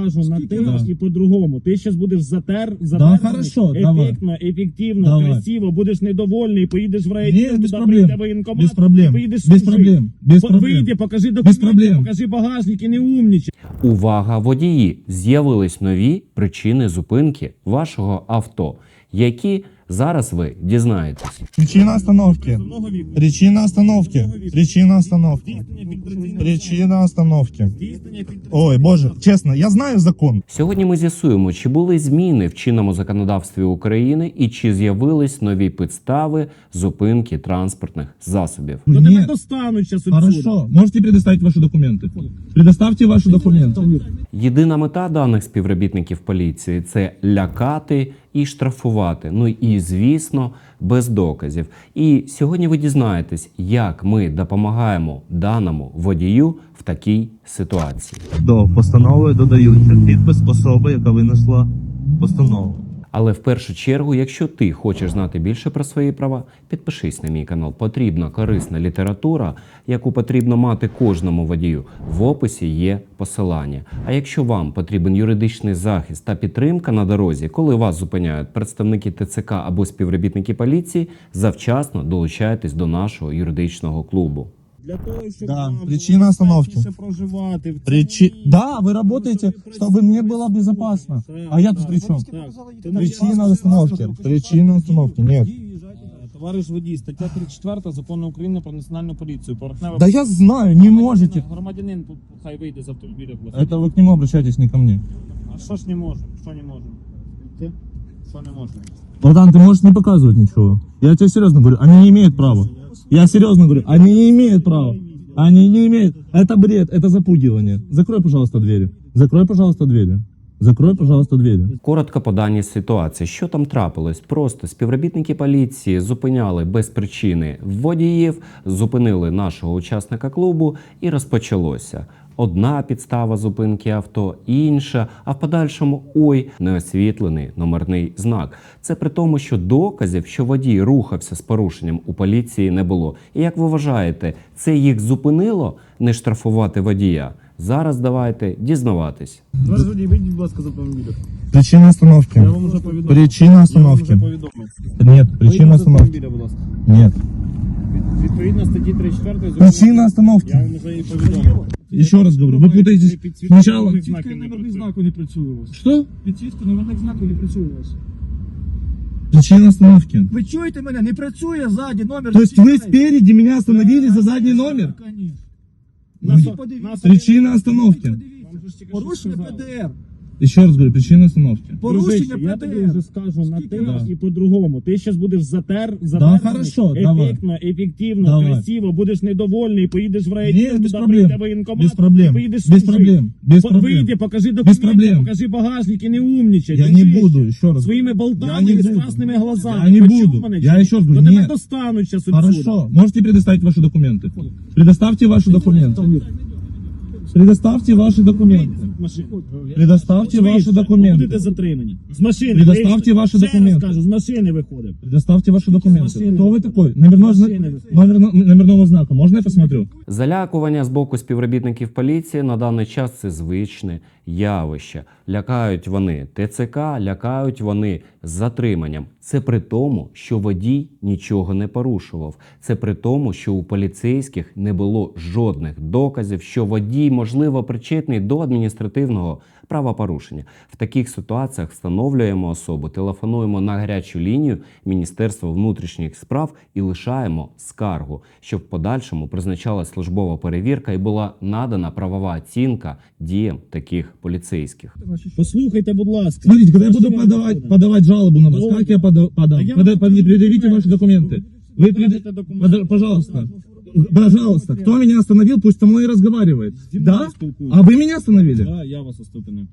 скажу на Скільки ти і по-другому. Ти зараз будеш затер, затерпаний, хорошо, давай. ефектно, ефективно, Давай. красиво, будеш недовольний, поїдеш в район, Ні, без туди проблем. прийде воєнкомат, Без проблем. поїдеш Без служити. проблем. Без По- проблем. Вийди, покажи документи, проблем. покажи багажник і не умнічай. Увага, водії! З'явились нові причини зупинки вашого авто, які зараз ви дізнаєтесь. Причина остановки. Причина остановки. Причина остановки. Причина остановки. Ой, боже, чесно, я знаю закон. Сьогодні ми з'ясуємо, чи були зміни в чинному законодавстві України і чи з'явились нові підстави зупинки транспортних засобів. Ну тебе достануть зараз Хорошо, можете предоставить ваши документы. Предоставьте ваши документы. Єдина мета даних співробітників поліції це лякати і штрафувати. Ну і звісно, без доказів. І сьогодні ви дізнаєтесь, як ми допомагаємо даному водію в такій ситуації. До постанови додаються підпис особи, яка винесла постанову. Але в першу чергу, якщо ти хочеш знати більше про свої права, підпишись на мій канал. Потрібна корисна література, яку потрібно мати кожному водію. В описі є посилання. А якщо вам потрібен юридичний захист та підтримка на дорозі, коли вас зупиняють представники ТЦК або співробітники поліції, завчасно долучайтесь до нашого юридичного клубу. Для того, щоб Да, вам причина було остановки. безпечніше проживати. в Причи... цьому Да, вы работаете, чтобы мне было безопасно. А я тут при чем? Так, ти не Причина остановки. Причина остановки. Нет. Товариш водій, стаття 34 закону України про національну поліцію. Поверхнева Да я знаю, не можете. Громадянин хай вийде з автомобіля. будь ласка. Это вы к нему обращайтесь, не ко мне. А що ж не можемо? Що не можемо? Ти? Що не можемо? Братан, ты можешь не показывать ничего. Я тебе серьезно говорю, они не имеют права. Я серьезно говорю, они не имеют права. Они не имеют. Это бред, это запугивание. Закрой, пожалуйста, двери. Закрой, пожалуйста, двери. Закрой, пожалуйста, двері. Коротко по даній ситуації, що там трапилось? Просто співробітники поліції зупиняли без причини водіїв, зупинили нашого учасника клубу і розпочалося. Одна підстава зупинки авто, інша, а в подальшому ой, неосвітлений номерний знак. Це при тому, що доказів, що водій рухався з порушенням у поліції, не було. І як ви вважаєте, це їх зупинило не штрафувати водія? Зараз давайте дізнаватись. Товариш водій, вийдіть, будь ласка, з автомобіля. Причина остановки. Я вам вже повідомив. Причина Я вам остановки. вже повідомив. Нет, причина Вийдіть з остановки. автомобіля, будь ласка. Нет. Від- Відповідно статті 34 закону. Причина Я остановки. вам вже її повідомив. Еще раз говорю, вы путаетесь сначала... Підсвітка номерних знаків не працює у вас. Что? Підсвітка номерних знаків не працює у вас. Причина остановки. Ви чуєте мене? Не працює ззаді номер. То есть вы спереди меня остановили за задний номер? Конечно. Нас- Причина остановки. Порушення сказали. ПДР. Еще раз говорю, причина остановки. Порушення Дружище, я тобі ПДР. вже скажу на Скільки ти раз? і по-другому. Ти зараз будеш затер, затерпаний, хорошо, давай. ефектно, ефективно, Давай. красиво, будеш недовольний, поїдеш в район, Ні, без туди проблем. прийде воєнкомат, Без проблем. поїдеш Без служити. проблем. Без По- проблем. Вийди, покажи документи, проблем. покажи багажник і не умнічай. Я не дружище. буду, еще раз. Своїми Я болтами не з буду. красними глазами. Я не Почув буду. мене, Я чи ні? еще раз говорю, То тебе нет. достануть зараз Хорошо. Можете предоставить ваши документы. Предоставьте ваши документы. Предоставьте ваши документы. Предоставьте ваши Будете документы. затримані. З машини. Предоставте вийшли. ваші Ще раз документи. кажу, з машини виходимо. Предоставьте ваши документы. Машины. Кто вы такой? Номерной зна- Машины. номер, номерного знака. Можно я посмотрю? Залякування з боку співробітників поліції на даний час це звичне явище. Лякають вони ТЦК, лякають вони затриманням. Це при тому, що водій нічого не порушував. Це при тому, що у поліцейських не було жодних доказів, що водій, можливо, причетний до адміністративного правопорушення. В таких ситуаціях встановлюємо особу, телефонуємо на гарячу лінію Міністерства внутрішніх справ і лишаємо скаргу, щоб в подальшому призначалась службова перевірка і була надана правова оцінка діям таких поліцейських. Послухайте, будь ласка. Смотрите, когда я буду Машина подавать, виходить. подавать жалобу на вас, Добре. как я пода- подам? Да я Пода- вам под- предъявите ваши документы. Вы пред- Покажете документы. пода- Пожалуйста. Пожалуйста, кто меня остановил, пусть со мной и разговаривает. Зі мною Да? спілкуйтесь. А вы меня остановили? Да, я вас оступинив.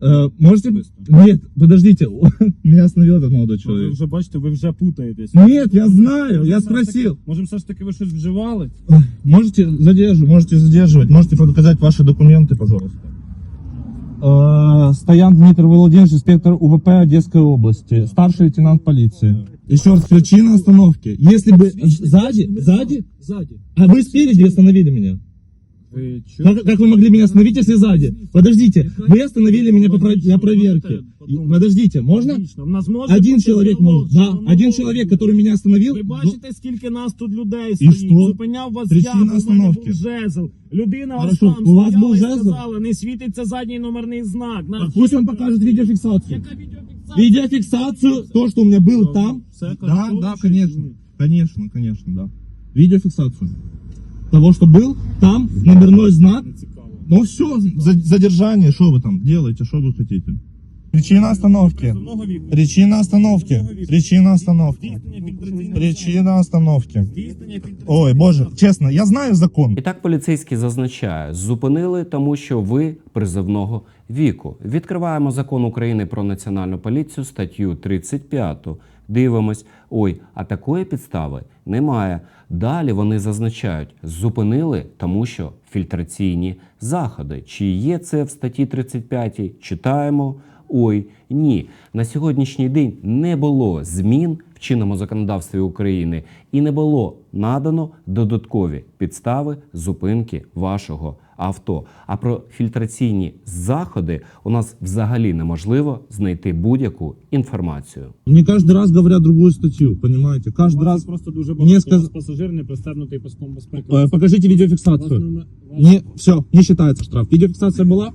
Э, можете... Нет, подождите. Меня остановил этот молодой Ви человек. вже бачите, ви вже путаєтесь. Нет, я знаю, я Може, все ж таки- спросил. Може, все ж таки ви щось вживали? Можете задерживать, можете задерживать, можете показать ваши документы, пожалуйста. Стоян Дмитрий Владимирович, инспектор УВП Одесской области, старший лейтенант полиции. Еще раз, причина остановки. Если бы сзади, сзади, Ззаді. а вы спереди остановили меня. Ви чуєте? Как, как вы могли меня остановить, если сзади? Подождите, вы остановили меня по про- для проверки. Подождите, можно? Логічно. В нас може Один бути человек діалог, может. Да, шановний. один человек, который меня остановил. Ви ну, бачите, скільки нас тут людей І стоїть? що? Зупиняв вас Причина я, бо в мене остановки. був жезл. Людина ось Хорошо, там у вас стояла був і жезл? сказала, не світиться задній номерний знак. На- Так Пусть он покажет видеофиксацию. Яка відеофіксація? Видеофиксацию, то, что у меня был там. Все Да, хорошо, да, чи конечно. ні? Конечно, конечно, да. Видеофиксацию. Того, что был там, номерной знак. Не цікаво. Ну все, задержание, что вы там делаете, что вы хотите? Причина остановки. Призовного віку. Причина остановки. Причина остановки. Здійснення фільтраційного Причина остановки. Здійснення фільтраційного Ой, боже, честно, я знаю закон. І так поліцейський зазначає, зупинили, тому що ви призовного віку. Відкриваємо закон України про національну поліцію, статтю 35. Дивимось, ой, а такої підстави немає. Далі вони зазначають, зупинили, тому що фільтраційні заходи. Чи є це в статті 35? Читаємо. Ой, ні. На сьогоднішній день не було змін в чинному законодавстві України і не було надано додаткові підстави зупинки вашого авто. А про фільтраційні заходи у нас взагалі неможливо знайти будь-яку інформацію. Мне каждый раз говорят другую статью, понимаете? У Каждый вас раз... просто дуже Мені багато сказ- у вас пасажир не пристебнутий паском безпеки. Э, покажите У вас видеофиксацию. номер- у вас- Не, все, не считается штраф. Видеофиксация была?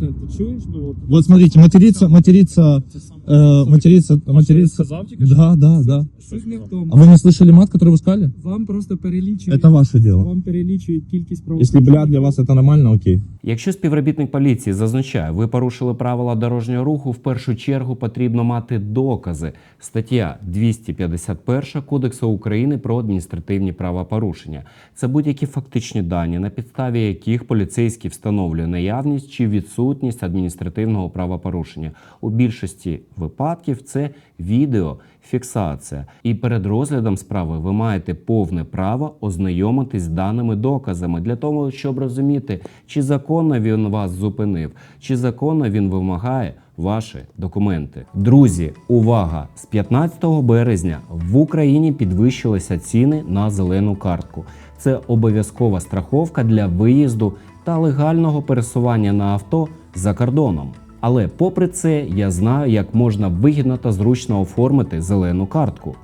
Ти чуєш? Ну, от Вот смотрите, материться, материться, це саме. э, материться, материться. Сказав тільки що? Да, да, да. Суть не в тому. А вы не слышали мат, который вы сказали? Вам просто перелічують, Это ваше дело. вам перелічують кількість Если правопорушень. бля для вас это нормально, окей. Якщо співробітник поліції зазначає, ви порушили правила дорожнього руху, в першу чергу потрібно мати докази. Стаття 251 Кодексу України про адміністративні правопорушення. Це будь-які фактичні дані, на підставі яких поліцейський встановлює наявність чи відсутність адміністративного правопорушення. У більшості випадків це відеофіксація. І перед розглядом справи ви маєте повне право ознайомитись з даними доказами для того, щоб розуміти, чи законно він вас зупинив, чи законно він вимагає ваші документи. Друзі, увага! З 15 березня в Україні підвищилися ціни на зелену картку. Це обов'язкова страховка для виїзду та легального пересування на авто за кордоном. Але попри це, я знаю, як можна вигідно та зручно оформити зелену картку.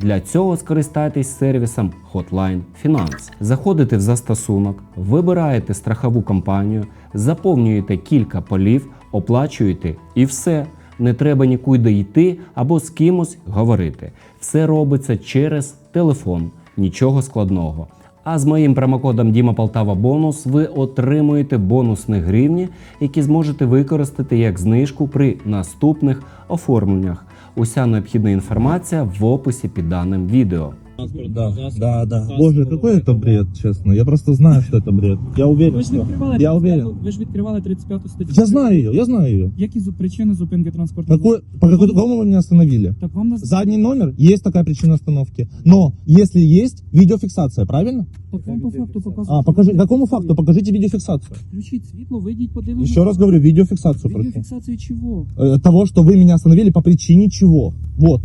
Для цього скористайтесь сервісом Hotline Finance. Заходите в застосунок, вибираєте страхову компанію, заповнюєте кілька полів, оплачуєте і все. Не треба нікуди йти або з кимось говорити. Все робиться через телефон, нічого складного. А з моїм промокодом Діма Полтава Бонус ви отримуєте бонусні гривні, які зможете використати як знижку при наступних оформленнях. Уся необхідна інформація в описі під даним відео. Да, да, да. Боже, какой это бред, честно. Я просто знаю, что это бред. Я уверен, Ви ж что... відкривали Я 35 уверен. ви ж відкривали 35 статтю. Я знаю ее, я знаю ее. Які зу- причини зупинки транспортного Какой, по какому вы меня остановили? Так вам на Задний номер, есть такая причина остановки. Но если есть видеофиксация, правильно? так вам по факту показують. А, покажи, какому факту? Покажите видеофиксацию. Включіть світло, вийдіть, подивимося. Еще раз говорю, видеофиксацию прошу. Відеофіксацію чого? Э, Того, что вы меня остановили по причине чего. Вот.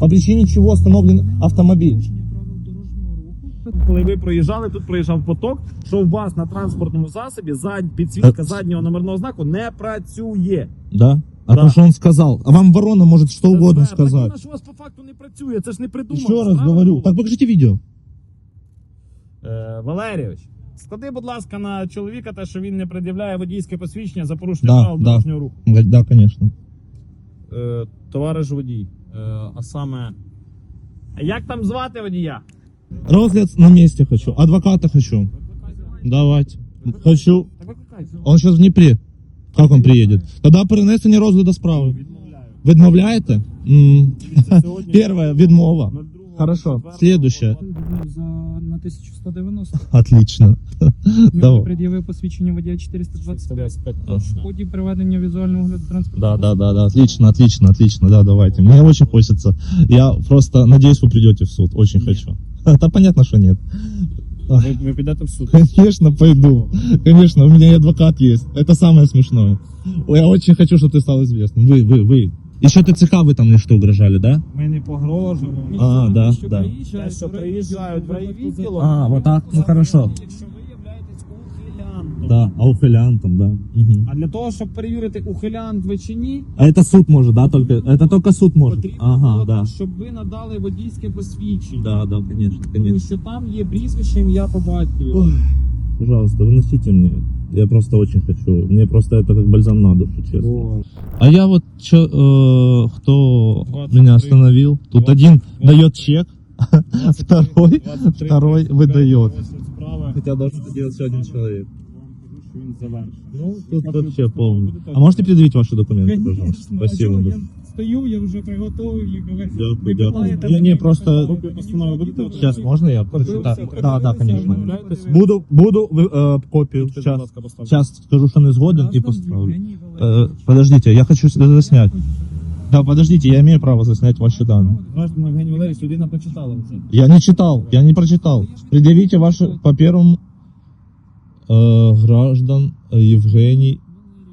По причине чего остановлен автомобиль. Порушення правил дорожнього руху. Коли ви проїжджали, тут проїжджав поток, що у вас на транспортному засобі зад... підсвітка Е. заднього номерного знаку не працює. Да? А Да. то, что он сказал. А вам ворона может что Це угодно знаю, так вона ж у вас по факту не працює, це ж не придумано. Еще раз правильно? говорю. Так покажите видео. Е, Валерійович, склади, будь ласка, на чоловіка те, що він не пред'являє водійське посвідчення за порушення Да, правил да. дорожнього руху. Да, конечно. Е, товариш водій. Е, а саме. А Як там звати водія? Розгляд на місці хочу. Адвоката хочу. Давайте. Хочу. Так викликайте. Он сейчас в Дніпрі. Как он приедет? Тогда перенесення розгляду справи. Відмовляю. Відмовляєте? М. Дивіться, відмова. 02.04. Хорошо. Следующее. За на 1190. Отлично. Він Давай. пред'явив посвідчення водія 420. 125 В точно. ході проведення візуального огляду транспорту. Да, да, да, да, отлично, отлично, отлично, да, давайте. Мне очень хочется. Я просто надеюсь, вы придете в суд. Очень Нет. хочу. Да, понятно, что нет. Ви, ви підете в суд. Конечно, пойду. Конечно, у меня и адвокат есть. Это самое смешное. Ой, Я очень хочу, чтобы ты стал известным. Вы, вы, вы. Еще ТЦК вы там что угрожали, да? Ми не погрожуємо. А, да, Що да. приїжджають, Те, що приїжджають в райвідділок. А, вот так? Ну, хорошо. Якщо ухилянтом. Да, а ухилянтом, да. Мгм. А для того, щоб перевірити, ухилянт ви чи ні, А это суд может, да, только? Это только суд может? потрібно Ага, було, да. щоб ви надали водійське посвідчення. Да, да, конечно, Тому конечно. що там є прізвище, ім'я по батькові. Ой, Пожалуйста, выносите мне. Я просто очень хочу. Мне просто это как бальзам на душу, честно. О, А я вот чё, э, кто 23. меня остановил? Тут 20. один дает чек, второй, 23, второй 35, выдает. розгляд справи. Хотя должен это делать еще один человек. Що він завершив. Ну, тут вообще полный. А можете предъявить ваши документы, пожалуйста? Конечно. А Спасибо. чого? большое. Я стою, я вже приготовив їх. але Дякую, ви дякую. питаєте, Я не, мені просто- питаєте, Постанову будете мені Сейчас можно я прочитаю? Подивився, Да, да, подивився, конечно. відмовляєтесь? Буду, буду э, копию. Будь Сейчас, ласка, поставте. сейчас скажу, что не сгоден и Разом поставлю. Євгеній Валерійович. Э, подождите, я хочу это заснять. Да, подождите, я имею право заснять ваши данные. Граждан Євгеній Валерійович, людина прочитала вже. Я не читал, я не прочитал. Предъявите ваши по первому э, граждан э, Евгений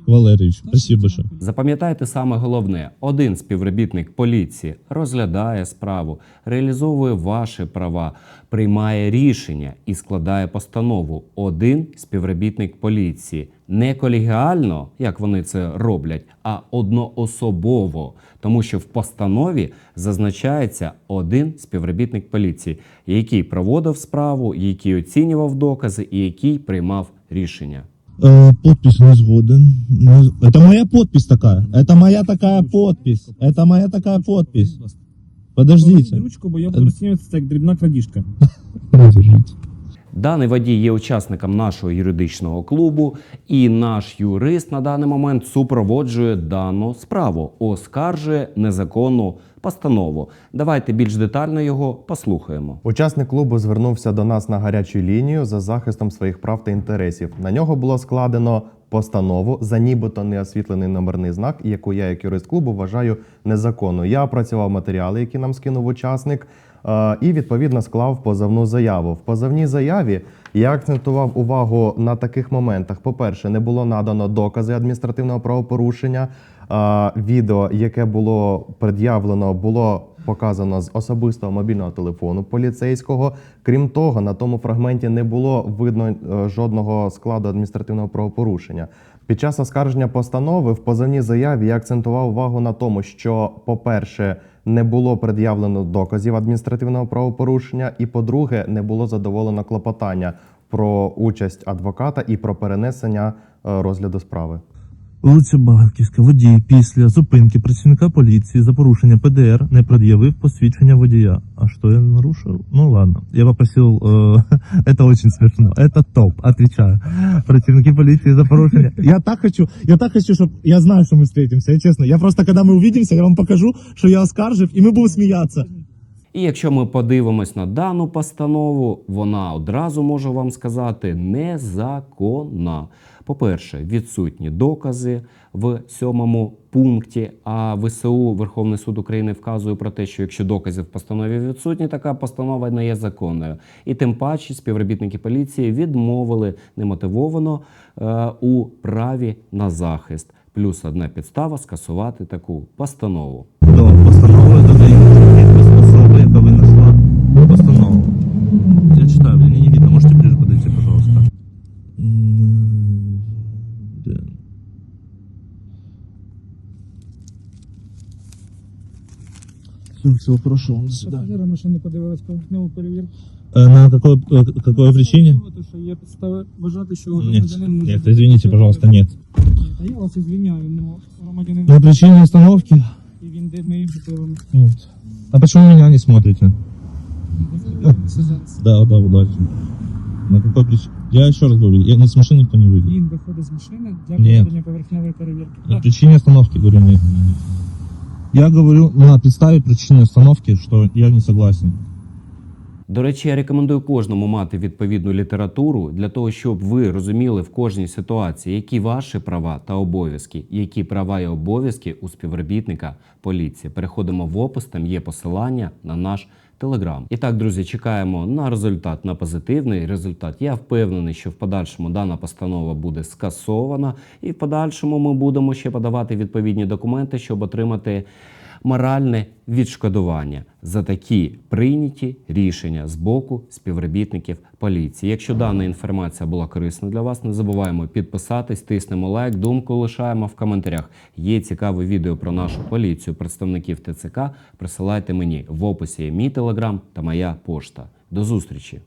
Валерьевич. Спасибо большое. Запам'ятайте саме головне: один співробітник поліції розглядає справу, реалізовує ваші права, приймає рішення і складає постанову. Один співробітник поліції не колегіально, як вони це роблять, а одноособово, тому що в постанові зазначається один співробітник поліції, який проводив справу, який оцінював докази і який приймав рішення. Э, подпись не сгоден. Не- Это моя подпись такая. Это моя такая подпись. Это моя такая подпись. Подождите. Ручку, бо я буду розцінюватися це як дрібна крадіжка. Подождите. Даний водій є учасником нашого юридичного клубу, і наш юрист на даний момент супроводжує дану справу, оскаржує незаконну постанову. Давайте більш детально його послухаємо. Учасник клубу звернувся до нас на гарячу лінію за захистом своїх прав та інтересів. На нього було складено постанову за нібито неосвітлений номерний знак, яку я, як юрист клубу, вважаю незаконною. Я опрацював матеріали, які нам скинув учасник, і відповідно склав позовну заяву. В позовній заяві я акцентував увагу на таких моментах. По-перше, не було надано докази адміністративного правопорушення. Відео, яке було пред'явлено, було показано з особистого мобільного телефону поліцейського. Крім того, на тому фрагменті не було видно е, жодного складу адміністративного правопорушення. Під час оскарження постанови в позовній заяві я акцентував увагу на тому, що, по-перше, не було пред'явлено доказів адміністративного правопорушення, і по-друге, не було задоволено клопотання про участь адвоката і про перенесення е, розгляду справи. Вулиця Багарківська, водій після зупинки працівника поліції за порушення ПДР не пред'явив посвідчення водія. А що я нарушив? Ну ладно, я попросив, э, это очень смешно, это топ, отвечаю. Працівники поліції за порушення. Я так хочу, я так хочу, щоб я знаю, що ми встретимся, я чесно. Я просто, коли ми увидимся, я вам покажу, що я оскаржив, і ми будемо сміятися. І якщо ми подивимось на дану постанову, вона одразу можу вам сказати незаконна. По-перше, відсутні докази в сьомому пункті. А ВСУ Верховний суд України вказує про те, що якщо докази в постанові відсутні, така постанова не є законною. І тим паче співробітники поліції відмовили немотивовано е, у праві на захист. Плюс одна підстава скасувати таку постанову. Все, все, хорошо, до свидания. Пасажири машини подивились поверхневу перевірку. Э, На какой, э, какой причине? Тому що є підстави вважати, що Нет, громадянин може нет, бути извините, пожалуйста, нет. Ні, Та я вас звільняю, але громадянин На причине остановки? і він де ми жителем. Нет. А почему меня не смотрите? Да, да, удачи. На какой причине? Я еще раз говорю, я, с машины никто не выйдет. Він виходить з машини для Ні. проведення поверхневої перевірки. На Так, причине остановки, говорю, нет. Я говорю на підставі причини остановки, що я не согласен. До речі, я рекомендую кожному мати відповідну літературу для того, щоб ви розуміли в кожній ситуації, які ваші права та обов'язки, які права і обов'язки у співробітника поліції. Переходимо в опис, там є посилання на наш телеграм. І так, друзі, чекаємо на результат, на позитивний результат. Я впевнений, що в подальшому дана постанова буде скасована, і в подальшому ми будемо ще подавати відповідні документи, щоб отримати моральне відшкодування за такі прийняті рішення з боку співробітників поліції. Якщо дана інформація була корисна для вас, не забуваємо підписатись, тиснемо лайк, думку лишаємо в коментарях. Є цікаве відео про нашу поліцію, представників ТЦК. Присилайте мені в описі мій телеграм та моя пошта. До зустрічі!